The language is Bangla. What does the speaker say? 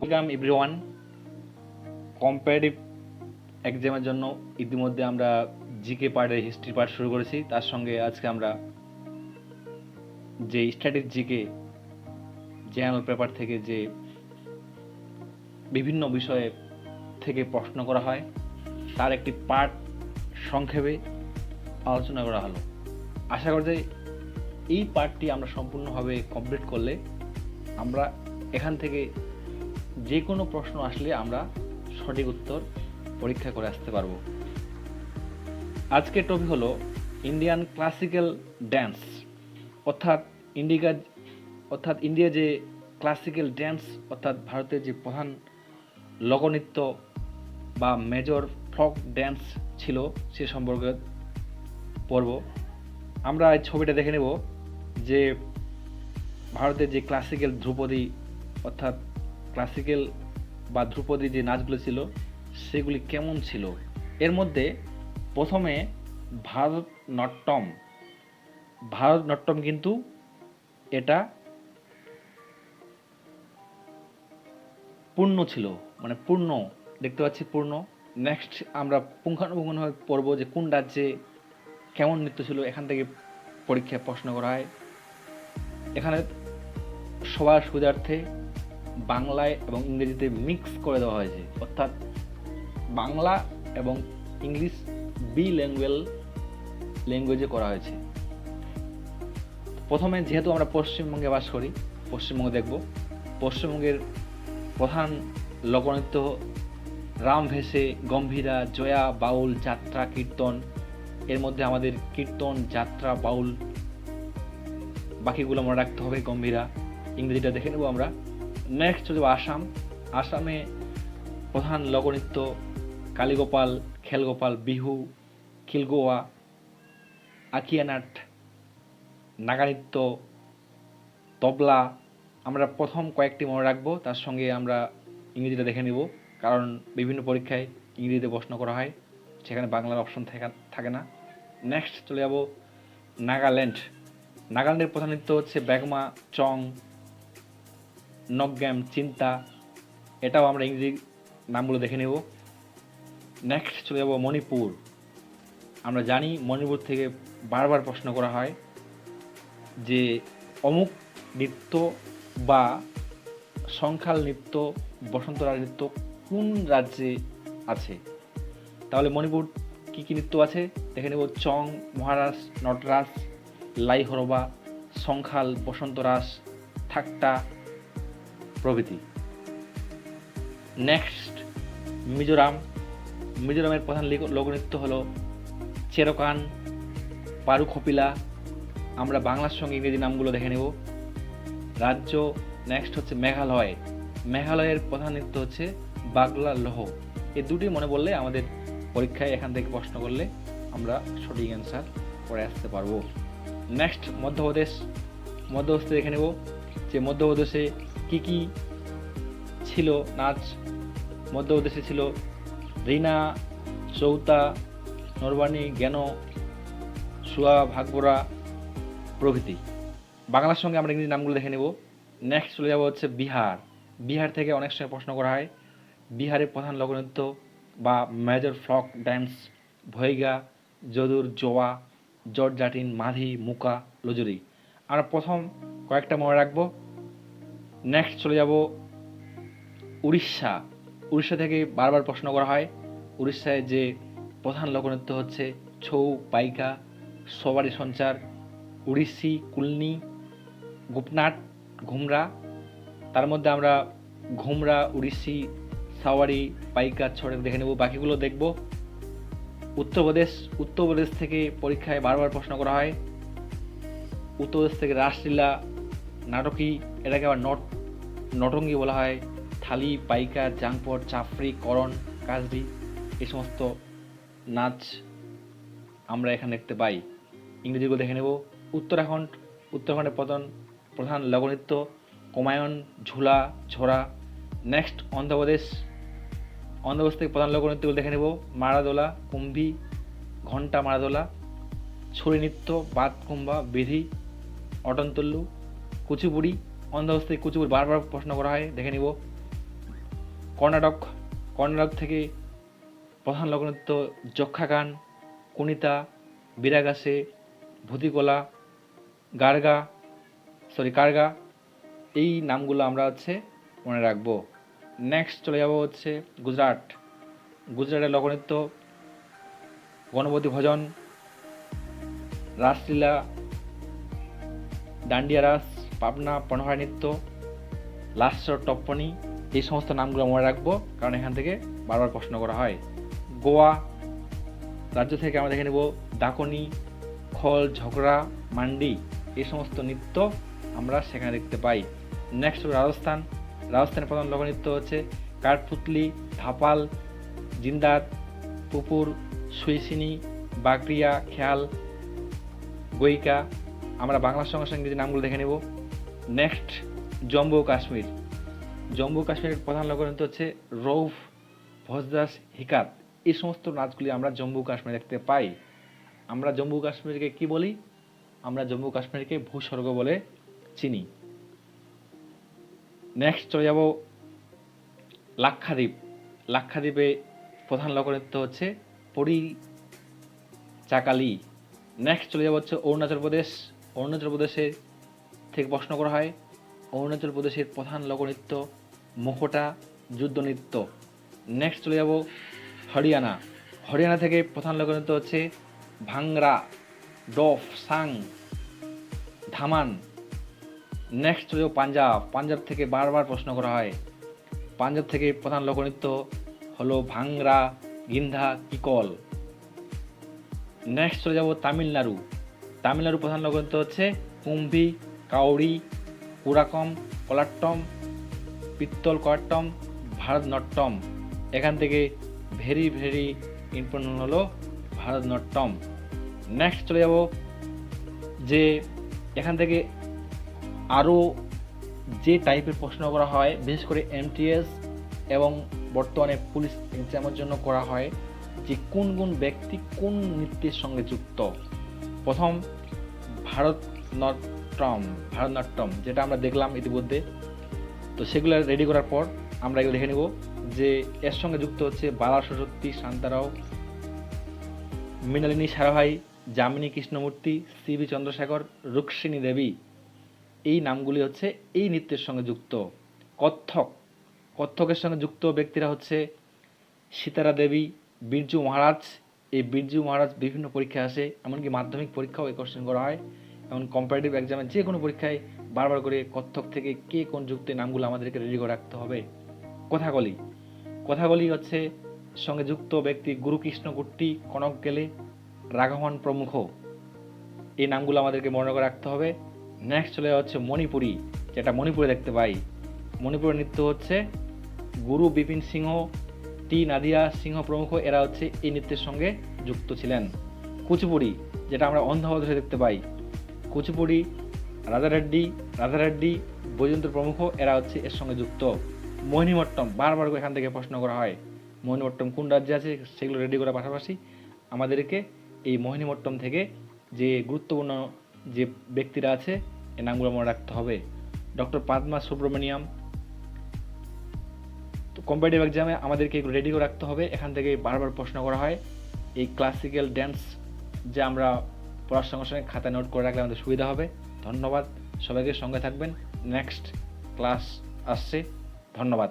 ওয়েলকাম এভরিওয়ান কম্পারেটিভ এক্সামের জন্য ইতিমধ্যে আমরা জিকে পার্টের হিস্ট্রি পার্ট শুরু করেছি। তার সঙ্গে আজকে আমরা যে স্ট্যাটিক জিকে জেনারেল পেপার থেকে যে বিভিন্ন বিষয়ে থেকে প্রশ্ন করা হয়, তার একটি পার্ট সংক্ষেপে আলোচনা করা হলো। আশা করি যে এই পার্টটি আমরা সম্পূর্ণভাবে কমপ্লিট করলে আমরা এখান থেকে যে কোনো প্রশ্ন আসলে আমরা সঠিক উত্তর পরীক্ষা করে আসতে পারব। আজকের টপিক হলো ইন্ডিয়ান ক্লাসিক্যাল ড্যান্স অর্থাৎ ইন্ডিকা অর্থাৎ ইন্ডিয়া যে ক্লাসিক্যাল ড্যান্স অর্থাৎ ভারতের যে প্রধান লোকনৃত্য বা মেজর ফ্লক ড্যান্স ছিল সে সম্পর্কে পড়ব। আমরা এই ছবিটা দেখে নেব যে ভারতের যে ক্লাসিক্যাল ধ্রুপদী, অর্থাৎ ক্লাসিক্যাল বা ধ্রুপদী যে নাচগুলো ছিল, সেগুলি কেমন ছিল? এর মধ্যে প্রথমে ভারতনাট্যম। ভারতনাট্যম কিন্তু এটা পূর্ণ ছিল মানে পূর্ণ, দেখতে পাচ্ছি পূর্ণ। নেক্সট আমরা পুঙ্খানুপুঙ্খভাবে পড়ব যে কোন রাজ্যে কেমন নৃত্য ছিল, এখান থেকে পরীক্ষায় প্রশ্ন করা হয়। এখানে সবার সুবিধার্থে বাংলায় এবং ইংরেজিতে মিক্স করে দেওয়া হয়েছে। অর্থাৎ বাংলা এবং ইংলিশ বি ল্যাঙ্গুয়েল ল্যাঙ্গুয়েজে করা হয়েছে। প্রথমে যেহেতু আমরা পশ্চিমবঙ্গে বাস করি, পশ্চিমবঙ্গে দেখব। পশ্চিমবঙ্গের প্রধান লোকনৃত্য রাম ভেসে গম্ভীরা, জয়া, বাউল, যাত্রা, কীর্তন। এর মধ্যে আমাদের কীর্তন, যাত্রা, বাউল, বাকিগুলো মনে রাখতে হবে গম্ভীরা। ইংরেজিটা দেখে নেব আমরা। নেক্সট চলে যাব আসাম। আসামে প্রধান লোকনৃত্য কালীগোপাল, খেলগোপাল, বিহু, খিলগোয়া, আকিয়ানাট, নাগানৃত্য, তবলা। আমরা প্রথম কয়েকটি মনে রাখব, তার সঙ্গে আমরা ইংরেজিটা দেখে নেব, কারণ বিভিন্ন পরীক্ষায় ইংরেজিতে প্রশ্ন করা হয়, সেখানে বাংলার অপশন থাকে না। নেক্সট চলে যাব, নাগাল্যান্ড। নাগাল্যান্ডের প্রধান নৃত্য হচ্ছে ব্যাগমা, চং নকগ্যাম চিন্তা এটাও আমরা ইংরেজি নামগুলো দেখে নেব। নেক্সট চলে যাব মণিপুর। আমরা জানি মণিপুর থেকে বারবার প্রশ্ন করা হয় যে, অমুক নৃত্য বা সংখ্যাল নৃত্য, বসন্ত রাজ নৃত্য কোন রাজ্যে আছে? তাহলে মণিপুর কী কী নৃত্য আছে? দেখে নেব চং, মহারাজ, নটরাজ, লাই হরবা, সংখ্যাল, বসন্ত রাস ঠাট্টা প্রভৃতি। নেক্সট মিজোরাম। মিজোরামের প্রধান লিক- লোকনৃত্য হলো চেরকান পারু খপিলা আমরা বাংলার সঙ্গে ইংরেজি নামগুলো দেখে নেব। রাজ্য নেক্সট হচ্ছে মেঘালয়। মেঘালয়ের প্রধান নৃত্য হচ্ছে বাগলা লহ। এই দুটি মনে বললে আমাদের পরীক্ষায় এখান থেকে প্রশ্ন করলে আমরা সঠিক অ্যান্সার করে আসতে পারব। নেক্সট মধ্যপ্রদেশ। মধ্যপ্রদেশে দেখে নেব যে মধ্যপ্রদেশে কি কি ছিল? নাচ মধ্যপ্রদেশে ছিল। রিনা, চৌতা, নরবাণী জ্ঞান সুয়া, ভাগবরা প্রভৃতি। বাংলার সঙ্গে আমরা ইংরেজি নামগুলো দেখে নেব। নেক্সট চলে যাব হচ্ছে বিহার। বিহার থেকে অনেক সময় প্রশ্ন করা হয় বিহারের প্রধান লোকনৃত্য বা মেজর ফ্লক ড্যান্স ভৈগা, যদুর, জোয়া জট জাটিন মাধি, মুকা, লজুরি। আমরা প্রথম কয়েকটা মনে রাখব। নেক্সট চলে যাব উড়িষ্যা। উড়িষ্যা থেকে বারবার প্রশ্ন করা হয়, উড়িষ্যায় যে প্রধান লোকনৃত্য হচ্ছে ছৌ, পাইকা সবারি সঞ্চার, উড়িষ্যি, কুলনি গোপনাট ঘুমরা। তার মধ্যে আমরা ঘুমরা, উড়িষ্যি, সাওয়ারি, পাইকা ছড়ে দেখে নেব। বাকিগুলো দেখব। উত্তরপ্রদেশ উত্তরপ্রদেশ থেকে পরীক্ষায় বারবার প্রশ্ন করা হয়। উত্তরপ্রদেশ থেকে রাসলীলা, নাটকী, এটাকে আবার নট নটঙ্গি বলা হয়, থালি, পাইকা জাংপট চাফরি, করণ, কাজরি এই সমস্ত নাচ আমরা এখানে দেখতে পাই। ইংরেজিগুলো দেখে নেব, উত্তরাখণ্ড, উত্তরাখণ্ডের প্রধান প্রধান লোকনৃত্য কোমায়ন ঝুলা ঝোড়া নেক্সট অন্ধ্রপ্রদেশ। অন্ধ্রপ্রদেশ থেকে প্রধান লোকনৃত্যগুলো দেখে নেব, মারাদোলা, কুম্ভি, ঘণ্টা মারাদোলা ছড়ি নৃত্য বাদ কুম্ভা বিধি, অটন্তল্লু, কুচিপুড়ি অন্ধ্রপ্রদেশ থেকে কুচিপুড়ি বারবার প্রশ্ন করা হয়, দেখে নিব। কর্ণাটক কর্ণাটক থেকে প্রধান লোকনৃত্য যক্ষা গান, কুনিতা, বিরাগাসে, ভূতিকোলা, গার্গা সরি কার্গা, এই নামগুলো আমরা হচ্ছে মনে রাখব। নেক্সট চলে যাব হচ্ছে গুজরাট। গুজরাটের লোকনৃত্য গণপতি ভজন, রাসলীলা দান্ডিয়া রাস পাবনা পনহার নৃত্য লাস্য টপ্পনি এই সমস্ত নামগুলো মনে রাখব, কারণ এখান থেকে বারবার প্রশ্ন করা হয়। গোয়া, রাজ্য থেকে আমরা দেখে নেব, ডাকনি, খল, ঝগড়া, মান্ডি, এই সমস্ত নৃত্য আমরা সেখানে দেখতে পাই। নেক্সট রাজস্থান। রাজস্থানের প্রধান লোকনৃত্য হচ্ছে কাঠপুতলি, ধাপাল, জিন্দাত পুপুর সুইসিনি, বাকরিয়া, খেয়াল গইকা আমরা বাংলার সঙ্গে সঙ্গে ইংরেজি নামগুলো দেখে নেব নেক্সট জম্মু কাশ্মীর। জম্মু কাশ্মীরের প্রধান লোকনৃত্য হচ্ছে রৌফ, ভজদাস, হিকাত। এই সমস্ত নাচগুলি আমরা জম্মু কাশ্মীর দেখতে পাই। আমরা জম্মু কাশ্মীরকে কি বলি? আমরা জম্মু কাশ্মীরকে ভূস্বর্গ বলে চিনি। নেক্সট চলে যাব লাক্ষাদ্বীপ। লাক্ষাদ্বীপে প্রধান লোকনৃত্য হচ্ছে পরি চাকালি নেক্সট চলে যাব হচ্ছে অরুণাচল প্রদেশ। অরুণাচল প্রদেশের থেকে প্রশ্ন করা হয়, অরুণাচল প্রদেশের প্রধান লোকনৃত্য মুখোটা যুদ্ধ নৃত্য নেক্সট চলে যাব হরিয়ানা। হরিয়ানা থেকে প্রধান লোকনৃত্য হচ্ছে ভাংরা, ডফ, সাং, ধামান। নেক্সট চলে যাব পাঞ্জাব। পাঞ্জাব থেকে বারবার প্রশ্ন করা হয়, পাঞ্জাব থেকে প্রধান লোকনৃত্য হলো ভাংরা, গিন্ধা, কিকল। নেক্সট চলে যাব তামিলনাড়ু। তামিলনাড়ু প্রধান লোকনৃত্য হচ্ছে কুম্ভি কাউরি পুরাকম কলাট্টম পিত্তল কয়াট্টম ভারতনাট্যম এখান থেকে ভেরি ভেরি ইম্পর্টেন্ট হলো ভারতনাট্যম নেক্সট চলে যাব যে এখান থেকে আরও যে টাইপের প্রশ্ন করা হয়, বিশেষ করে এমটিএস এবং বর্তমানে পুলিশ এক্সামের জন্য করা হয়, যে কোন কোন ব্যক্তি কোন নৃত্যের সঙ্গে যুক্ত? প্রথম ভারতনাট্যম ভারতনাট্যম, যেটা আমরা দেখলাম ইতিমধ্যে। তো সেগুলো রেডি করার পর আমরা এগুলো দেখে নেব যে এর সঙ্গে যুক্ত হচ্ছে বালা সরস্বতী, শান্তারাও, মৃণালিনী সারাভাই, যামিনী কৃষ্ণমূর্তি সি চন্দ্রশেখর, রুক্মিণী দেবী। এই নামগুলি হচ্ছে এই নৃত্যের সঙ্গে যুক্ত। কত্থক। কত্থকের সঙ্গে যুক্ত ব্যক্তিরা হচ্ছে সীতারা দেবী, বীরজু মহারাজ। এই বীরজু মহারাজ বিভিন্ন পরীক্ষা আসে, এমনকি মাধ্যমিক পরীক্ষাও এই কোশ্চেন করা হয়। এমন কম্পারেটিভ এক্সামে যে কোনো পরীক্ষায় বারবার করে কত্থক থেকে কে কোন যুক্তে নামগুলো আমাদেরকে রেডি করে রাখতে হবে। কথাকলি কথাকলি হচ্ছে সঙ্গে যুক্ত ব্যক্তি গুরুকৃষ্ণ কুট্টি কনক গেলে রাঘবন প্রমুখ। এই নামগুলো আমাদেরকে মনে করে রাখতে হবে। নেক্সট চলে হচ্ছে মণিপুরি, যেটা মণিপুরে দেখতে পাই। মণিপুরের নৃত্য হচ্ছে গুরু বিপিন সিংহ, টি নাদিয়া সিংহ প্রমুখ, এরা হচ্ছে এই নৃত্যের সঙ্গে যুক্ত ছিলেন। কুচিপুড়ি, যেটা আমরা অন্ধ্রপ্রদেশে দেখতে পাই। কুচিপুড়ি রাজা রেড্ডি রাজা রেড্ডি প্রমুখ, এরা হচ্ছে এর সঙ্গে যুক্ত। মোহিনীমট্টম, বারবার এখান থেকে প্রশ্ন করা হয়, মোহিনীমট্টম কোন রাজ্যে আছে, সেগুলো রেডি করার পাশাপাশি আমাদেরকে এই মোহিনীমট্টম থেকে যে গুরুত্বপূর্ণ যে ব্যক্তিরা আছে এই নামগুলো মনে রাখতে হবে। ডক্টর পাদমা সুব্রমণিয়াম, তো কম্পিটিভ এক্সামে আমাদেরকে এগুলো রেডি করে রাখতে হবে। এখান থেকে বারবার প্রশ্ন করা হয়, এই ক্লাসিক্যাল ড্যান্স যে আমরা পড়ার সঙ্গে সঙ্গে খাতা নোট করে রাখলে আমাদের সুবিধা হবে। ধন্যবাদ। সবাইকে সঙ্গে থাকবেন। নেক্সট ক্লাস আসছে। ধন্যবাদ।